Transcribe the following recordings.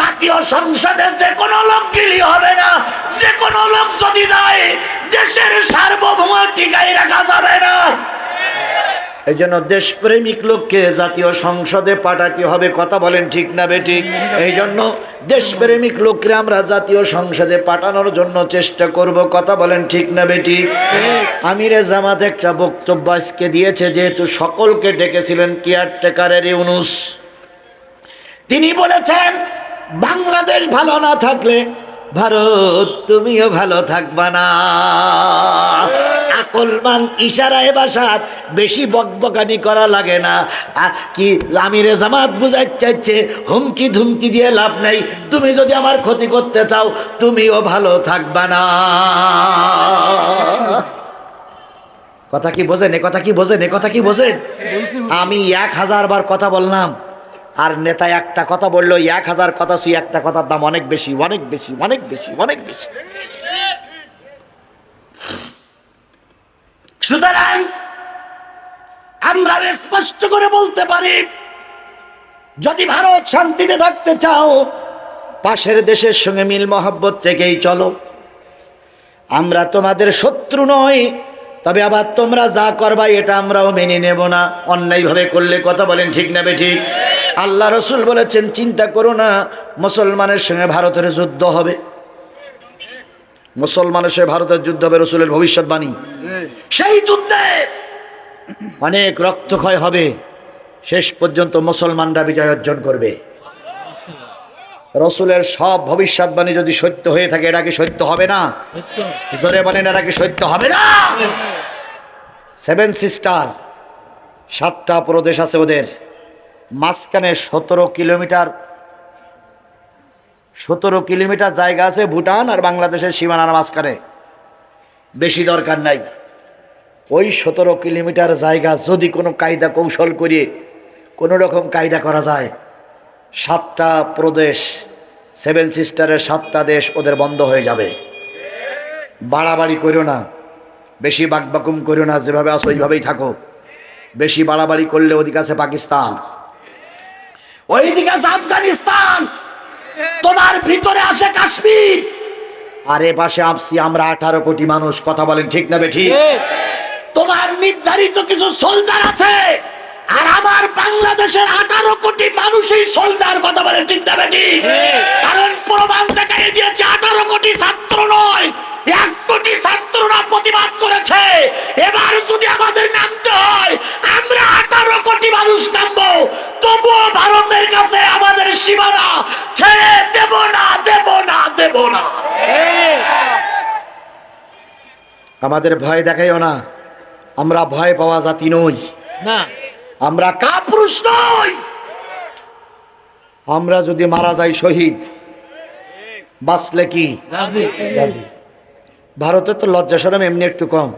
জাতীয় সংসদে যে কোনো লোক গিলি হবে না। যে কোনো লোক যদি যায়, দেশের সার্বভৌম টিকাই রাখা যাবে না। এই জন্য দেশপ্রেমিক লোককে জাতীয় সংসদে পাঠাতে হবে, কথা বলেন ঠিক না বেঠিক এই জন্য দেশপ্রেমিক লোককে আমরা জাতীয় সংসদে পাঠানোর জন্য চেষ্টা করব, কথা বলেন ঠিক না বেঠিক আমিরে জামাত একটা বক্তব্য আজকে দিয়েছে, যেহেতু সকলকে ডেকেছিলেন কেয়ারটেকারের ইউনুস। তিনি বলেছেন বাংলাদেশ ভালো না থাকলে ভারত তুমিও ভালো থাকবা না। আকলমান ইশারায় বাসাত বেশি বকবকানি করা লাগে না। কি আমিরে জামাত বুঝাই চাইছে, হুমকি ধুমকি দিয়ে লাভ নেই। তুমি যদি আমার ক্ষতি করতে চাও, তুমিও ভালো থাকবা না। কথা কি বোঝেন? এ কথা কি বোঝেন? এ কথা কি বোঝেন? আমি এক হাজার বার কথা বললাম। আর নেতা একটা কথা বলল, এক হাজার কথা শুই একটা কথার দাম অনেক বেশি অনেক বেশি অনেক বেশি অনেক বেশি। সুতরাং আমরা স্পষ্ট করে বলতে পারি, যদি ভারত শান্তিতে থাকতে চাও, পাশের দেশের সঙ্গে মিল মহব্বত থেকেই চলো। আমরা তোমাদের শত্রু নই, তবে আবার তোমরা যা করবা, এটা আমরাও মেনে নেব না। অন্যায়ভাবে করলে কথা বলেন ঠিক না ঠিক? আল্লাহ রসুল বলেছেন, চিন্তা করো না, মুসলমানের সঙ্গে ভারতের যুদ্ধ হবে। মুসলমানের সঙ্গে ভারতের যুদ্ধ হবে, রসুলের ভবিষ্যৎবাণী সেই যুদ্ধে অনেক রক্তক্ষয় হবে। শেষ পর্যন্ত মুসলমানরা বিজয় অর্জন করবে। রসুলের সব ভবিষ্যৎবাণী যদি সত্য হয়ে থাকে, এটা কি সত্য হবে না? জোরে বলেন, এটা কি সত্য হবে না? সেভেন সিস্টার সাতটা প্রদেশ আছে ওদের। মাঝখানে সতেরো কিলোমিটার সতেরো কিলোমিটার জায়গা আছে ভুটান আর বাংলাদেশের সীমানার মাঝখানে। বেশি দরকার নাই। ওই সতেরো কিলোমিটার জায়গা যদি কোনো কায়দা কৌশল করিয়ে কোনো রকম কায়দা করা যায়, সাতটা প্রদেশ, সেভেন সিস্টারের সাতটা দেশ ওদের বন্ধ হয়ে যাবে। বাড়াবাড়ি করো না। বেশি বাকবাকুম করো না, যেভাবে আসো ওইভাবেই থাকো। বেশি বাড়াবাড়ি করলে ওদিকে আছে পাকিস্তান। ওইদিকে আছে আফগানিস্তান। তোমার ভিতরে আসে কাশ্মীর। আর এ পাশে আসছি আমরা আঠারো কোটি মানুষ। কথা বলেন ঠিক না ঠিক। তোমার নির্ধারিত কিছু সোলজার আছে। আর আমার বাংলাদেশের আঠারো কোটি মানুষই সোলজার কথা বলে ঠিক না বেটি কারণ প্রমাণ দেখা দিয়েছে আঠারো কোটি ছাত্র নয়। এক কোটি ছাত্ররা প্রতিবাদ করেছে। এবার যদি আমাদের নামতে হয় আমরা আঠারো কোটি মানুষ নামবো। তবুও ভারতের কাছে আমাদের সীমানা ছেড়ে দেব না দেব না দেব না। আমাদের ভয় দেখাইও না। আমরা ভয় পাওয়া জাতি নই। না। আমরা কাপুরুষ নই। আমরা যদি মারা যাই শহীদ বাঁচলে কি? গাজী ভারতে তো লজ্জা সরম এমনি একটু কম।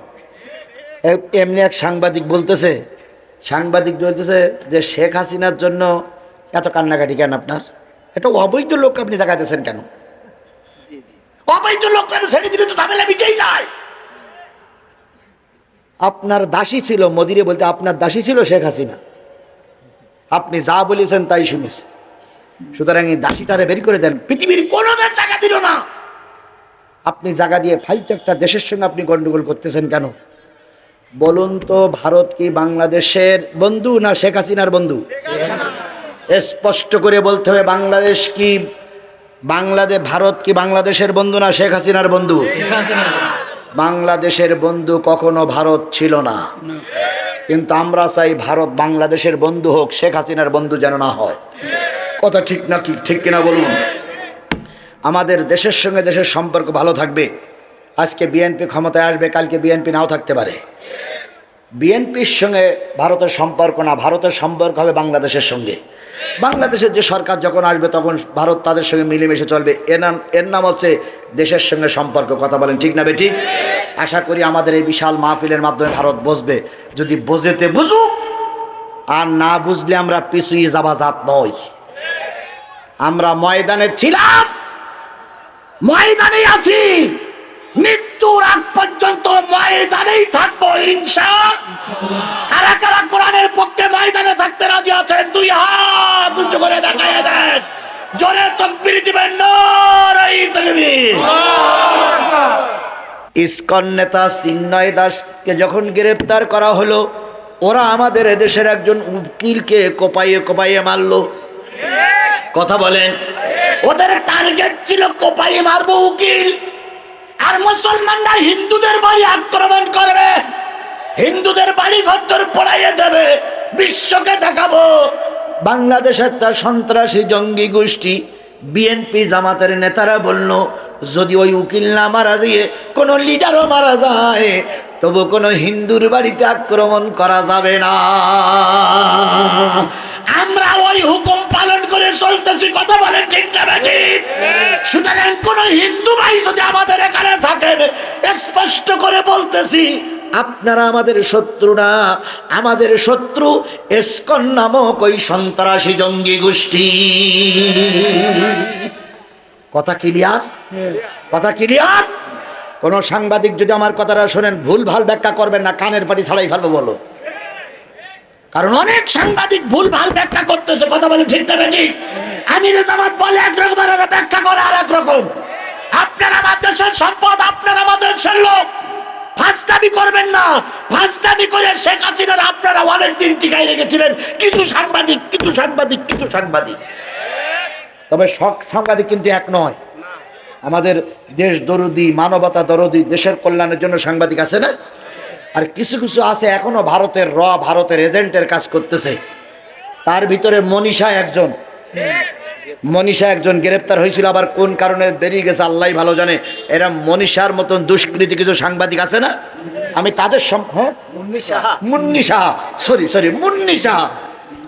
এমনি এক সাংবাদিক বলতেছে সাংবাদিক বলতেছে যে শেখ হাসিনার জন্য এত কান্নাকাটি কেন আপনার? এটা অবৈধ লোক আপনি দেখাতেছেন কেন? অবৈধ লোক ছেড়ে দিলে তো ঝামেলা যায়। আপনার দাসী ছিল মদিরে বলতে, আপনার দাসী ছিল শেখ হাসিনা। আপনি যা বলেছেন তাই শুনেছি। সুতরাং এই দাসীটারে বের করে দেন। পৃথিবীর কোনো জায়গা দিল না। আপনি জায়গা দিয়ে ফাইলতে একটা দেশের সঙ্গে আপনি গন্ডগোল করতেছেন কেন? বলুন তো ভারত কি বাংলাদেশের বন্ধু না শেখ হাসিনার বন্ধু? স্পষ্ট করে বলতে হবে বাংলাদেশ কি বাংলাদেশ ভারত কি বাংলাদেশের বন্ধু না শেখ হাসিনার বন্ধু? বাংলাদেশের বন্ধু কখনো ভারত ছিল না। কিন্তু আমরা চাই ভারত বাংলাদেশের বন্ধু হোক, শেখ হাসিনার বন্ধু যেন না হয়। কথা ঠিক না কি? ঠিক কিনা বলুন? আমাদের দেশের সঙ্গে দেশের সম্পর্ক ভালো থাকবে। আজকে বিএনপি ক্ষমতায় আসবে, কালকে বিএনপি নাও থাকতে পারে। বিএনপির সঙ্গে ভারতের সম্পর্ক না, ভারতের সম্পর্ক হবে বাংলাদেশের সঙ্গে। বাংলাদেশের যে সরকার যখন আসবে, তখন ভারত তাদের সঙ্গে মিলেমিশে চলবে। এর নাম এর নাম হচ্ছে দেশের সঙ্গে সম্পর্ক, কথা বলেন ঠিক না বেঠিক আশা করি আমাদের এই বিশাল মাহফিলের মাধ্যমে ভারত বসবে। যদি বোঝেতে বুঝুক, আর না বুঝলে আমরা পিছুই যাবা জাত নই। আমরা ময়দানে ছিলাম। ময়দানে আছি। মৃত্যুর আগ পর্যন্ত ময়দানেই থাকব ইনশা কারা কারা কোরআনের পক্ষে ময়দানে থাকতে রাজি আছেন দুই হাত উঁচু করে দেখায় দেন। জোরে তকবির দিবেন নারাই তাকবীর। ইসকন নেতা চিন্ময় দাসকে যখন গ্রেপ্তার করা হলো ওরা আমাদের এদেশের একজন উকিলকে কোপাইয়ে কোপাইয়ে মারলো। কথা বলেন। ওদের টার্গেট ছিল কোপাইয়ে মারবো উকিল। আর মুসলমানরা হিন্দুদের বাড়ি আক্রমণ করবে। হিন্দুদের বাড়ি ঘর পড়াইয়ে দেবে। বিশ্বকে দেখাবো। বাংলাদেশের তার সন্ত্রাসী জঙ্গি গোষ্ঠী বিএনপি জামাতের নেতারা বলল, যদি ওই উকিল না মারা দিয়ে কোনো লিডারও মারা যায়, তবু কোনো হিন্দুর বাড়িতে আক্রমণ করা যাবে না। আমরা ওই হুকুম পালন করে চলতেছি, কথা বলেন ঠিক না ঠিক? সুতরাং কোন হিন্দু ভাই যদি আমাদের এখানে থাকেন, স্পষ্ট করে বলতেছি, আপনারা আমাদের শত্রু না, আমাদের শত্রু এসকন নামক ওই সন্ত্রাসী জঙ্গি গোষ্ঠী। কথা ক্লিয়ার? কথা ক্লিয়ার? কোন সাংবাদিক যদি আমার কথাটা শোনেন ভুল ভালো ব্যাখ্যা করবেন না, কানের পাটি ছাড়াই ফেলব, বলো। কারণ অনেক সাংবাদিক ভুল ভালো ব্যাখ্যা করতেছে, কথা বলে ঠিক না ঠিক আমির জামাত বলে একরকম আর ব্যাখ্যা করে আর এক রকম। আপনার আমার দেশের সম্পদ, আপনার আমাদের দেশের লোক। ফাঁসদামি করবেন না। ফাঁসদামি করে শেখ হাসিনার আপনারা অনেকদিন টিকাই রেখেছিলেন। কিছু সাংবাদিক কিছু সাংবাদিক কিছু সাংবাদিক। তবে সব সাংবাদিক কিন্তু এক নয়। আমাদের দেশ দরদি, মানবতা দরদি, দেশের কল্যাণের জন্য সাংবাদিক আছে না? আর কিছু কিছু আছে এখনও ভারতের র ভারতের এজেন্টের কাজ করতেছে। তার ভিতরে মনীষা একজন। মনীষা একজন গ্রেপ্তার হয়েছিল আবার কোন কারণে বেরিয়ে গেছে আল্লাহ ভালো জানে। এরা মনীষার মতন দুষ্কৃতি কিছু সাংবাদিক আছে না? আমি তাদের হ্যাঁ? মুন্নি সাহা সরি সরি মুন্নি সাহা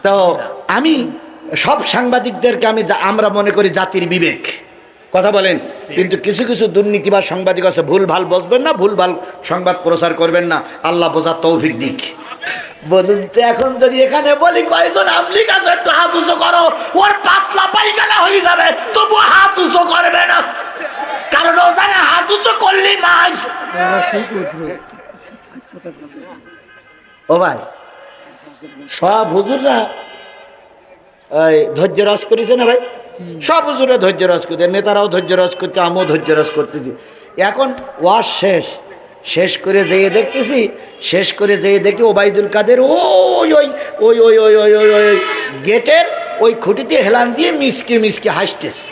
তো আমি সব সাংবাদিকদেরকে আমি আমরা মনে করি জাতির বিবেক। কথা বলেন। কিন্তু কিছু কিছু দুর্নীতি বা সাংবাদিক আছে ভুল ভালো বলবেন না ভুল ভালো সংবাদ প্রচার করবেন না। আল্লাহ বোঝার তৌফিক দিক। বলুন তো এখন যদি এখানে বলি কয়জন আমলিক আছে একটু হাত উঁচু করো। ওর পাতলা পায়খানা হয়ে যাবে তবু হাত উঁচু করবে না। কারণ ও জানে হাত উঁচু করলি মাছ। ও ভাই সব হুজুররা ধৈর্য রস করেছে না ভাই? সব হুজুরে ধৈর্য রস করতে, নেতারাও ধৈর্য রস করছে আমিও ধৈর্য রস করতেছি। এখন ওয়াশ শেষ। শেষ করে যেয়ে দেখতেছি, শেষ করে যেয়ে দেখি ওবায়দুল কাদের ওই ওই ওই ওই ওই ওই ওই ওই গেটের ওই খুঁটিতে হেলান দিয়ে মিসকে মিসকে হাসতেছে।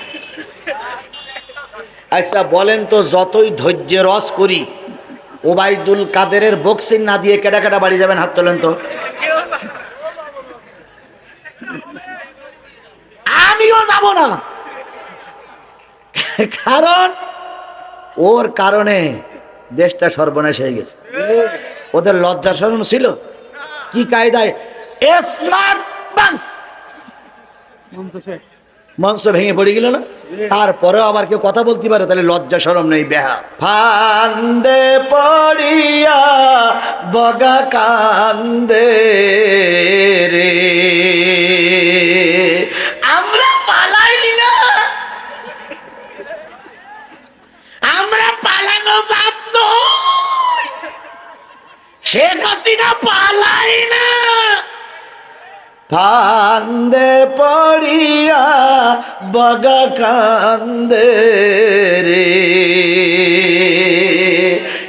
আচ্ছা বলেন তো যতই ধৈর্য রস করি, ওবায়দুল কাদেরের বক্সিং না দিয়ে কেডা কেডা বাড়ি যাবেন হাত তোলেন তো? আমিও যাব না। কারণ ওর কারণে দেশটা সর্বনাশ হয়ে গেছে। ওদের লজ্জা শরম ছিল। কি কায়দায়? মঞ্চ ভেঙে পড়ে গেল না? তারপরেও আবার কেউ কথা বলতে পারে, তাহলে লজ্জা সরম নেই, বেহা। ফান্দে পড়িয়া বগা কান্দে রে। শেখ হাসিনা পালাই না। ফান্দে পড়িয়া বগা কান্দে রে।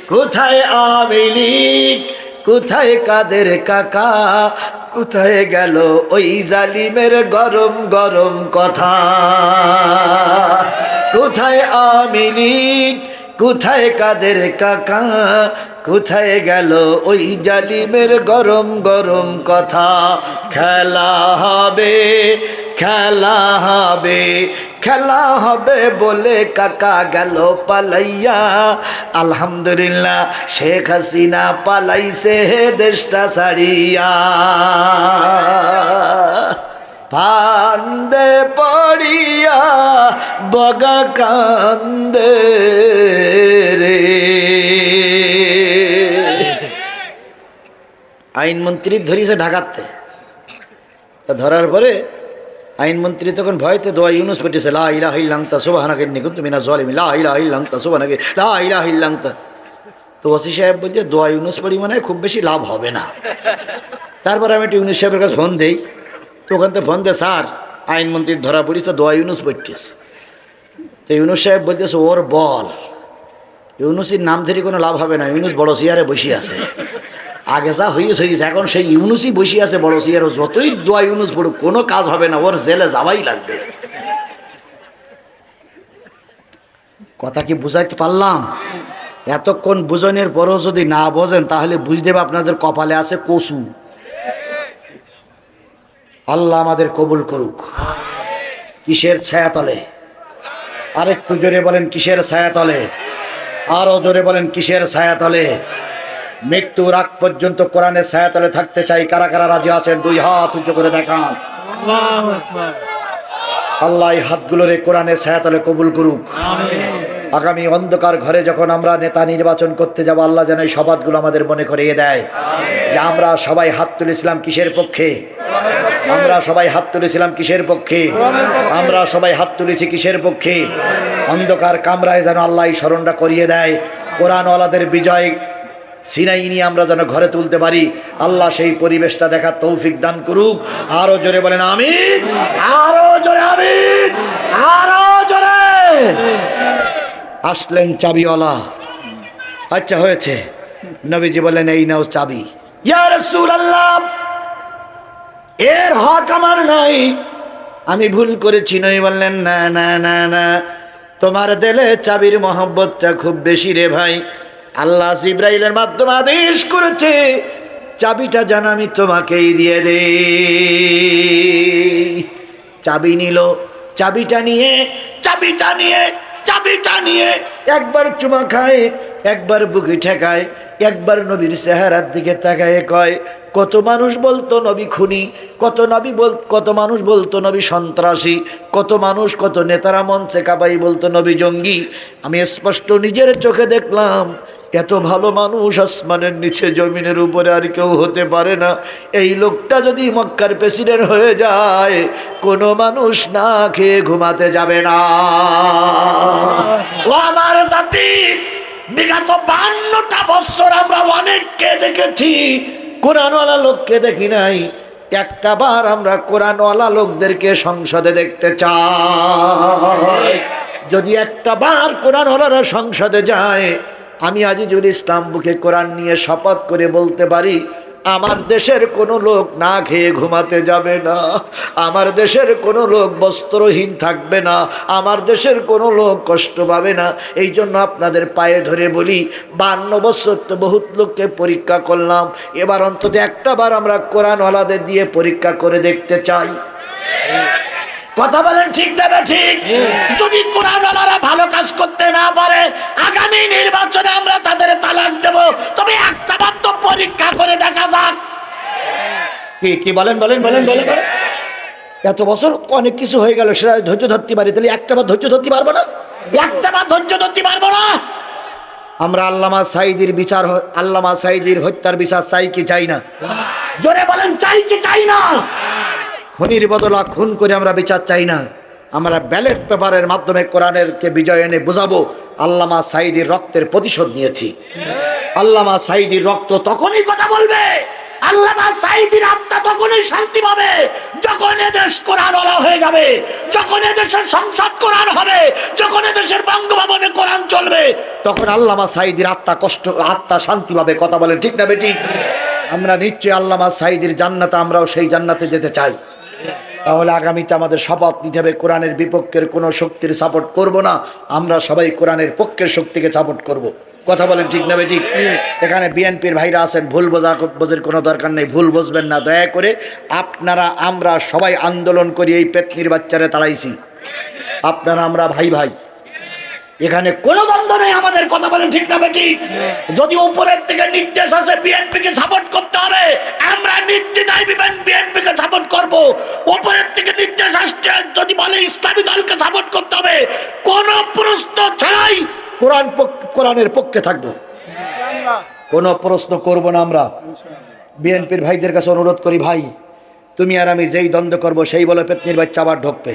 কোথায় আমিলিক কোথায় কাদের কাকা? কোথায় গেল ওই জালিমের গরম গরম কথা? কোথায় আমিলিক কোথায় কাদের কাকা? কোথায় গেল ওই জালিমের গরম গরম কথা? খেলা হবে খেলা হবে খেলা হবে বলে কাকা গেল পালাইয়া। আলহামদুলিল্লাহ, শেখ হাসিনা পালাইছে দেশটা ছাড়িয়া। ফান্দে পড়িয়া বগা কান্দে রে। আইনমন্ত্রী ধরিছে ঢাকাতে। তা ধরার পরে আইনমন্ত্রী তখন ভয়তে দোয়া ইউনুস পেটেছে, লা ইলাহা ইল্লান্তা সুবহানাকে নিকুন্ত মিনা জালিমিন লা ইলাহা ইল্লান্তা সুবহানাকে, লা ইলাহা ইল্লান্তা। তো ওসি সাহেব বলছে, দোয়া ইউনুস পড়ি মানে খুব বেশি লাভ হবে না। তারপর আমি একটু ইউনুস সাহেবের কাছে ফোন দেই। তো ওখান থেকে ফোন দে, স্যার, আইনমন্ত্রীর ধরা পড়িস তো দোয়া ইউনুস পড়ছিস তো ইউনুস সাহেব বলতেছে, ওর বল। ইউনুসির নাম ধরে কোনো লাভ হবে না, ইউনুস বড় সিয়ারে বসে আছে। আগে যা হয়েছে হয়েছে এখন সেই ইউনুসই বসে আছে বড় চেয়ারে। যতই দোয়া ইউনুস পড়ুক, কোনো কাজ হবে না, ওর জেলে যাওয়াই লাগবে। কথা কি বুঝাইতে পারলাম? এতক্ষণ বুঝনের পরও যদি না বোঝেন, তাহলে বুঝতে হবে আপনাদের কপালে আছে কচু। আল্লাহ আমাদের কবুল করুক। কিসের ছায়া তলে? আরেকটু জোরে বলেন, কিসের ছায়া তলে? আরও জোরে বলেন, কিসের ছায়া তলে? মৃত্যুর আগ পর্যন্ত কোরআনের ছায়া তলে থাকতে চাই। কারা কারা রাজি আছেন? দুই হাত উঁচু করে দেখান। আল্লাহ এই হাতগুলোরে কোরআনের ছায়া তলে কবুল করুক। আগামী অন্ধকার ঘরে যখন আমরা নেতা নির্বাচন করতে যাব, আল্লাহ যেন এই শপথগুলো আমাদের মনে করিয়ে দেয়। যে আমরা সবাই হাত তুলেছিলাম কিসের পক্ষে? আমরা সবাই হাত তুলেছিলাম কিসের পক্ষে? আমরা সবাই হাত তুলেছি কিসের পক্ষে? অন্ধকার কামরায় যেন আল্লাহ স্মরণটা করিয়ে দেয়। কোরআনওয়ালাদের বিজয় সিনাই নিয়ে আমরা যেন ঘরে তুলতে পারি। আল্লাহ সেই পরিবেশটা দেখার তৌফিক দান করুক। আরও জোরে বলেন আমি আরও জোরে আমি আরও জোরে। আসলেন চাবিওয়ালা। আচ্ছা হয়েছে। নবীজি বলেন এই নাও চাবি। ইয়া রাসূলুল্লাহ এর হক আমার নাই। আমি ভুল করেছি, নই বললেন, না না না না। তোমার দেলে চাবির মহব্বতটা খুব বেশি রে ভাই। আল্লাহ জিব্রাইলের মাধ্যমে আদেশ করেছে, চাবিটা যেন আমি তোমাকেই দিয়ে দে চাবি নিল, চাবিটা নিয়ে চাবিটা নিয়ে চাবিটা নিয়ে একবার চুমা খায়, একবার বুকি ঠেকায়, একবার নবীর চেহারার দিকে তাকায়, কয় কত মানুষ বলতো নবী খুনি, কত নবী বল, কত মানুষ বলতো নবী সন্ত্রাসী, কত মানুষ, কত নেতারা মঞ্চে কাবাই বলতো নবী জঙ্গি। আমি স্পষ্ট নিজের চোখে দেখলাম, এত ভালো মানুষ আসমানের নিচে, জমিনের উপরে আর কেউ হতে পারে না। এই লোকটা যদি মক্কার প্রেসিডেন্ট হয়ে যায়, কোনো মানুষ না খেয়ে ঘুমাতে যাবে না। ও আমার জাতি, বিগত বান্নটা বছর আমরা অনেককে দেখেছি কোরআনওয়ালা লোককে দেখি নাই। একটা বার আমরা কোরআনওয়ালা লোকদেরকে সংসদে দেখতে চাই। যদি একটা বার কোরআনওয়ালারা সংসদে যায়, আমি আজিজুল ইসলাম বুকে কোরআন নিয়ে শপথ করে বলতে পারি আমার দেশের কোনো লোক না খেয়ে ঘুমাতে যাবে না। আমার দেশের কোনো লোক বস্ত্রহীন থাকবে না। আমার দেশের কোনো লোক কষ্ট পাবে না। এই জন্য আপনাদের পায়ে ধরে বলি, বান্ন বছর তো বহুত লোককে পরীক্ষা করলাম। এবার অন্তত একটা বার আমরা কোরআনওয়ালাদের দিয়ে পরীক্ষা করে দেখতে চাই। কথা বলেন ঠিক দেবে ঠিক? যদি কোরআনওয়ালারা ভালো কাজ করতে না পারে আগামী নির্বাচনে আমরা তাদের তালাক দেব। তবে একটা বার তো পরীক্ষা করে দেখা যাক। কি কি বলেন বলেন বলেন বলেন বলেন। এত বছর অনেক কিছু হয়ে গেল সেটা ধৈর্য ধরতে পারি। তাহলে একটা বার ধৈর্য ধরতে পারব না? একটা বার ধৈর্য ধরতে পারব না। আমরা আল্লামা সাইদির বিচার আল্লামা সাইদির হত্যার বিচার চাই কি চাই না? জোরে বলেন চাই কি চাই না? খুনির বদলা খুন করে আমরা বিচার চাই না। আমরা ব্যালেট পেপারের মাধ্যমে কোরআনের কে বিজয় এনে বোঝাবো। আল্লামা সাইদির রক্তের প্রতিশোধ নিয়েছি। আল্লামা সাইদির রক্ত তখনই কথা বলবে। আল্লামা সাইদির আত্মা তখনই শান্তি পাবে। যখন এদেশ কোরআন হয়ে যাবে, যখন এদেশের সংসদ কোরআন হবে, যখন এদেশের বঙ্গভবনে কোরআন চলবে, তখন আল্লামা সাইদির আত্মা কষ্ট, আত্মা শান্তি পাবে। কথা বলেন ঠিক না বেটি? আমরা নিশ্চয়ই আল্লামা সাইদির জান্নাতে আমরাও সেই জান্নাতে যেতে চাই। তাহলে আগামীতে আমাদের শপথ নিতে হবে, কোরআনের বিপক্ষের কোনো শক্তির সাপোর্ট করব না, আমরা সবাই কোরআনের পক্ষের শক্তিকে সাপোর্ট করব। কথা বলেন ঠিক না ঠিক এখানে বিএনপির ভাইরা আছেন, ভুল বোঝা বোঝের কোনো দরকার নেই, ভুল বুঝবেন না, দয়া করে আপনারা, আমরা সবাই আন্দোলন করি, এই পেতনির বাচ্চারে তাড়াইছি। আপনারা আমরা ভাই ভাই। এখানে কোনো দ্বন্দ্ব নেই আমাদের কথা বলেন ঠিক না ঠিক যদি উপরের থেকে নির্দেশ আসে বিএনপি কে সাপোর্ট করতে হবে আমরা নির্দ্বিধায় বিএনপি কে সাপোর্ট করব। উপরের থেকে নির্দেশ আসছে যদি বলে ইসলামী দলকে সাপোর্ট করতে হবে কোন প্রশ্ন ছাড়াই কোরআন পক্ষ- কোরআনের পক্ষে থাকব। কোনো প্রশ্ন করব না আমরা। বিএনপির ভাইদের কাছে অনুরোধ করি ভাই তুমি আর আমি যেই দ্বন্দ্ব করব সেই বলে পেতনির বাচ্চা আবার ঢুকবে।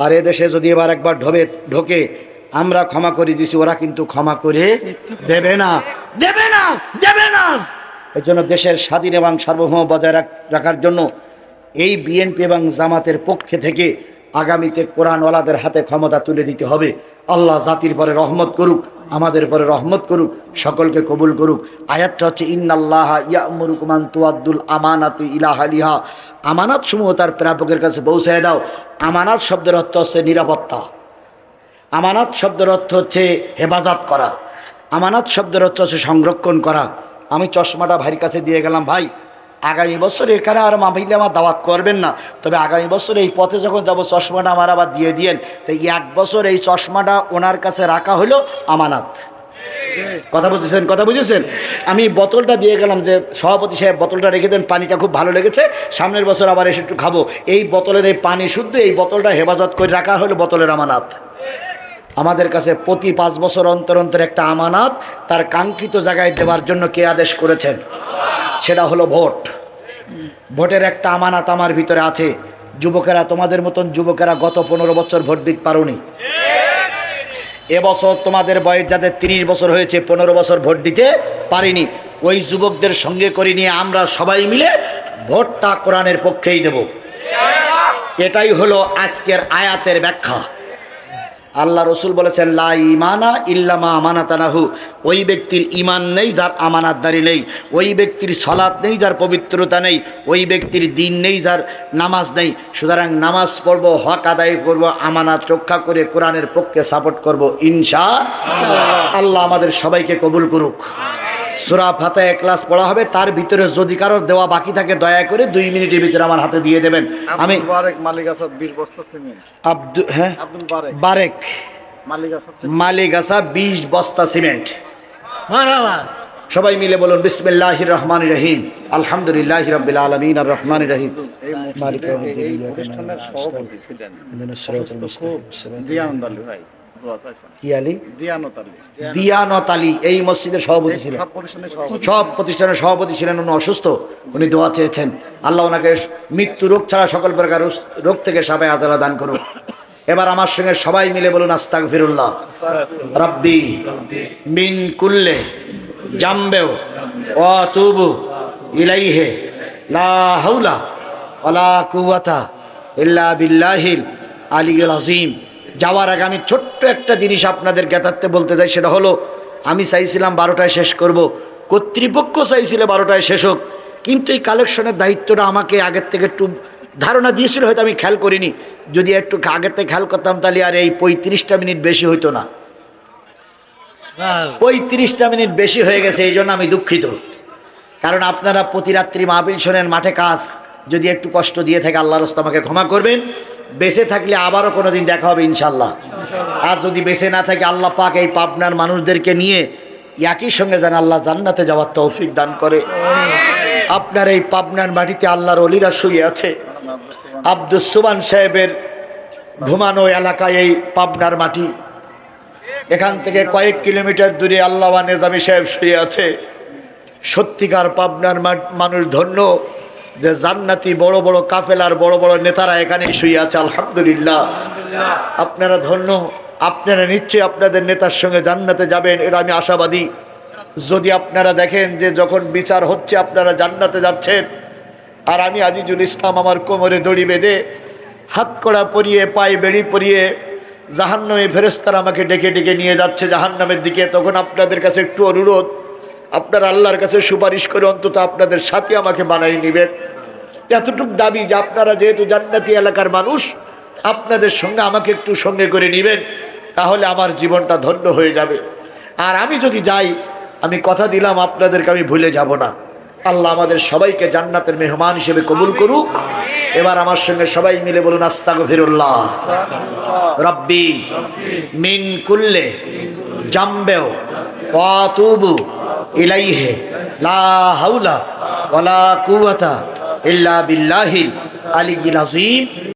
আর দেশে যদি এবার একবার ঢোবে, ঢোকে, আমরা ক্ষমা করে দিছি, ওরা কিন্তু ক্ষমা করে দেবে না। দেবে না দেবে না। এই জন্য দেশের স্বাধীন এবং সার্বভৌম বজায় রাখার জন্য এই বিএনপি এবং জামাতের পক্ষে থেকে আগামীতে কোরআনওয়ালাদের হাতে ক্ষমতা তুলে দিতে হবে। আল্লাহ জাতির পরে রহমত করুক, আমাদের পরে রহমত করুক, সকলকে কবুল করুক। আয়াতটা হচ্ছে, ইন্নাল্লাহ ইয়ামুরুকুমান তুয়াদ্দুল আমানাতি ইলাহালিহা আমানাত সমূহ তার প্রাপকের কাছে পৌঁছায় দাও। আমানাত শব্দের অর্থ হচ্ছে নিরাপত্তা। আমানাত শব্দের অর্থ হচ্ছে হেফাজত করা। আমানাত শব্দের অর্থ হচ্ছে সংরক্ষণ করা। আমি চশমাটা ভাইয়ের কাছে দিয়ে গেলাম, ভাই আগামী বছর এখানে আর মামিলে আমার দাওয়াত করবেন না। তবে আগামী বছর এই পথে যখন যাব, চশমাটা আমার আবার দিয়ে দিয়েন। তো এক বছর এই চশমাটা ওনার কাছে রাখা হলো আমানাত। কথা বুঝেছেন? কথা বুঝেছেন? আমি বোতলটা দিয়ে গেলাম যে সভাপতি সাহেব, বোতলটা রেখে দেন, পানিটা খুব ভালো লেগেছে। সামনের বছর আবার এসে একটু খাব। এই বোতলের এই পানি শুদ্ধ, এই বোতলটা হেফাজত করে রাখা হলো বোতলের আমানাত। আমাদের কাছে প্রতি পাঁচ বছর অন্তর অন্তর একটা আমানাত তার কাঙ্ক্ষিত জায়গায় দেওয়ার জন্য কে আদেশ করেছেন? সেটা হলো ভোট। ভোটের একটা আমানাত আমার ভিতরে আছে। যুবকেরা, তোমাদের মতন যুবকেরা গত পনেরো বছর ভোট দিতে পারোনি। এবছর তোমাদের বয়স যাদের তিরিশ বছর হয়েছে, পনেরো বছর ভোট দিতে পারিনি। ওই যুবকদের সঙ্গে করে নিয়ে আমরা সবাই মিলে ভোটটা কোরআনের পক্ষেই দেব। এটাই হলো আজকের আয়াতের ব্যাখ্যা। আল্লাহ রসুল বলেছেন, লা ইমানা ইল্লামা আমানাতানাহু। ওই ব্যক্তির ইমান নেই, যার আমানাতদারি নেই। ওই ব্যক্তির সলাৎ নেই, যার পবিত্রতা নেই। ওই ব্যক্তির দিন নেই, যার নামাজ নেই। সুতরাং নামাজ পড়ব, হক আদায় করব, আমানাত রক্ষা করে কোরআনের পক্ষে সাপোর্ট করব, ইনশা আল্লাহ আমাদের সবাইকে কবুল করুক। সুরা ফাতায় ক্লাস পড়া হবে। তার ভিতরে যদি কারোর দেওয়া বাকি থাকে দয়া করে দুই মিনিটের ভিতরে আমার হাতে দিয়ে দেবেন। আমি বারেক মালিক আসাদ বিশ বস্তা সিমেন্ট। আব্দু হ্যাঁ? বারেক। বারেক। মালিক আসাদ বিশ বস্তা সিমেন্ট। সবাই মিলে বলুন বিসমিল্লাহ রহমান রহিম। আলহামদুলিল্লাহ রবিল আলমিন আর রহমান রহিম। মালিক এই- দিয়ানত আলী মসজিদের সভাপতি ছিলেন। সব প্রতিষ্ঠানের সভাপতি। সব প্রতিষ্ঠানের সভাপতি ছিলেন উনি অসুস্থ উনি দোয়া চেয়েছেন আল্লাহ ওনাকে মৃত্যু রোগ ছাড়া সকল প্রকার রোগ থেকে সাবাই আজারা দান করুন এবার আমার সঙ্গে সবাই মিলে বলুন আস্তাক ফিরুল্লাহ রব্বি মিন কুল্লে জাম্বেও অতুবু ইলাইহে লা হাউলা ওয়ালা কুওয়াতা ইল্লা বিল্লাহিল আলিউল আজিম যাওয়ার আগে আমি ছোট্ট একটা জিনিস আপনাদের জ্ঞাতার্থে বলতে চাই সেটা হলো আমি চাইছিলাম বারোটায় শেষ করব। কর্তৃপক্ষ চাইছিল বারোটায় শেষ হোক কিন্তু এই কালেকশনের দায়িত্বটা আমাকে আগের থেকে একটু ধারণা দিয়েছিল হয়তো আমি খেয়াল করিনি। যদি একটু আগের থেকে খেয়াল করতাম তাহলে আর এই পঁয়ত্রিশটা মিনিট বেশি হইতো না। পঁয়ত্রিশটা মিনিট বেশি হয়ে গেছে এই জন্য আমি দুঃখিত। কারণ আপনারা প্রতি রাত্রি মাহবিল শোনেন মাঠে কাজ। যদি একটু কষ্ট দিয়ে থাকে আল্লাহ রস্ত আমাকে ক্ষমা করবেন। বেঁচে থাকলে আবারও কোনো দিন দেখা হবে ইনশাল্লাহ আর যদি বেঁচে না থাকে আল্লাহ পাক এই পাবনার মানুষদেরকে নিয়ে একই সঙ্গে যেন আল্লাহ জান্নাতে যাওয়ার তৌফিক দান করে। আপনার এই পাবনার মাটিতে আল্লাহর অলিরা শুয়ে আছে। আব্দুল সুবান সাহেবের ঘুমানো এলাকায় এই পাবনার মাটি। এখান থেকে কয়েক কিলোমিটার দূরে আল্লাহ নেজামি সাহেব শুয়ে আছে। সত্যিকার পাবনার মানুষ ধন্য। যে জান্নাতি বড় বড় কাফেলার, বড় বড় নেতারা এখানে শুয়ে আছে, আলহামদুলিল্লাহ। আপনারা ধন্য, আপনারা নিশ্চয়ই আপনাদের নেতার সঙ্গে জান্নাতে যাবেন, এটা আমি আশাবাদী। যদি আপনারা দেখেন যে যখন বিচার হচ্ছে, আপনারা জান্নাতে যাচ্ছেন। আর আমি আজিজুল ইসলাম আমার কোমরে দড়ি বেঁধে, হাত কড়া পরিয়ে, পায়ে বেড়ি পরিয়ে, জাহান্নামে ফেরেস্তারা আমাকে ডেকে ডেকে নিয়ে যাচ্ছে জাহান্নামের দিকে। তখন আপনাদের কাছে একটু অনুরোধ আপনারা আল্লাহর কাছে সুপারিশ করে অন্তত আপনাদের সাথে আমাকে বানাই নেবেন। এতটুক দাবি যে আপনারা যেহেতু জান্নাতি এলাকার মানুষ, আপনাদের সঙ্গে আমাকে একটু সঙ্গে করে নেবেন, তাহলে আমার জীবনটা ধন্য হয়ে যাবে। আর আমি যদি যাই, আমি কথা দিলাম আপনাদেরকে, আমি ভুলে যাব না। আল্লাহ আমাদের সবাইকে জান্নাতের মেহমান হিসেবে কবুল করুক। এবার আমার সঙ্গে সবাই মিলে বলুন আস্তাক ফিরুল্লাহ রব্বি মিন কুল্লে জাম্বেও ওয়াতুবু ইলাইহে লা হাউলা ওয়ালা কুওয়াতা ইল্লা বিল্লাহিল আলিয়্যিল আযীম